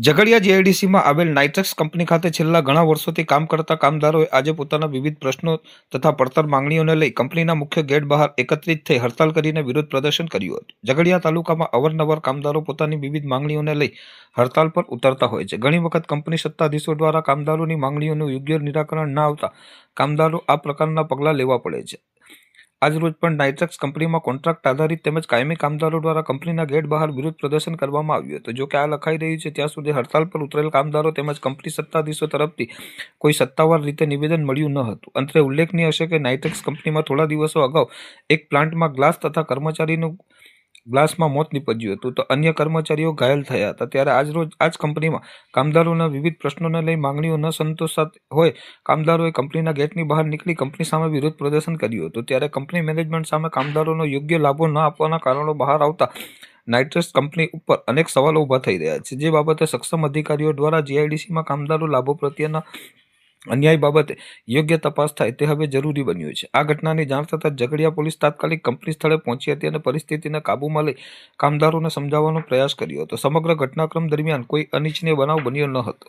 ઝઘડિયા જીઆઈડીસીમાં આવેલ Nitrex company ખાતે છેલ્લા ઘણા વર્ષોથી કામ કરતા કામદારોએ આજે પોતાના વિવિધ પ્રશ્નો તથા પડતર માંગણીઓને લઈ કંપનીના મુખ્ય ગેટ બહાર એકત્રિત થઈ હડતાલ કરીને વિરોધ પ્રદર્શન કર્યું હતું. ઝઘડિયા તાલુકામાં અવારનવાર કામદારો પોતાની વિવિધ માંગણીઓને લઈ હડતાલ પર ઉતરતા હોય છે. ઘણી વખત કંપની સત્તાધીશો દ્વારા કામદારોની માંગણીઓનું યોગ્ય નિરાકરણ ના આવતા કામદારો આ પ્રકારના પગલાં લેવા પડે છે. આજરોજ પણ નાઇટ્રક્સ કંપનીમાં કોન્ટ્રાક્ટ આધારિત તેમજ કાયમી કામદારો દ્વારા કંપનીના ગેટ બહાર વિરોધ પ્રદર્શન કરવામાં આવ્યું હતું. જો કે આ લખાઈ રહ્યું છે, ત્યાં સુધી હડતાલ પર ઉતરેલ કામદારો તેમજ કંપની સત્તાધીશો તરફથી કોઈ સત્તાવાર રીતે નિવેદન મળ્યું ન હતું. અંતે ઉલ્લેખનીય હશે કે નાઇટ્રક્સ કંપનીમાં થોડા દિવસો અગાઉ એક પ્લાન્ટમાં ગ્લાસ તથા કર્મચારીનું ગ્લાસમાં મોત નીપજ્યું હતું. તો અન્ય કર્મચારીઓ ઘાયલ થયા હતા. ત્યારે આજરોજ આ જ કંપનીમાં કામદારોના વિવિધ પ્રશ્નોને લઈ માંગણીઓ ન સંતોષાત હોય, કામદારોએ કંપનીના ગેટની બહાર નીકળી કંપની સામે વિરોધ પ્રદર્શન કર્યું હતું. ત્યારે કંપની મેનેજમેન્ટ સામે કામદારોનો યોગ્ય લાભો ન આપવાના કારણો બહાર આવતા નાઇટ્રેસ કંપની ઉપર અનેક સવાલો ઊભા થઈ રહ્યા છે. જે બાબતે સક્ષમ અધિકારીઓ દ્વારા જીઆઈડીસીમાં કામદારો લાભો પ્રત્યેના અન્યાય બાબતે યોગ્ય તપાસ થાય તે હવે જરૂરી બન્યું છે. આ ઘટનાની જાણ થતાં ઝઘડિયા પોલીસ તાત્કાલિક કંપની સ્થળે પહોંચી હતી અને પરિસ્થિતિને કાબૂમાં લઈ કામદારોને સમજાવવાનો પ્રયાસ કર્યો હતો. સમગ્ર ઘટનાક્રમ દરમિયાન કોઈ અનિચ્છનીય બનાવ બન્યો ન હતો.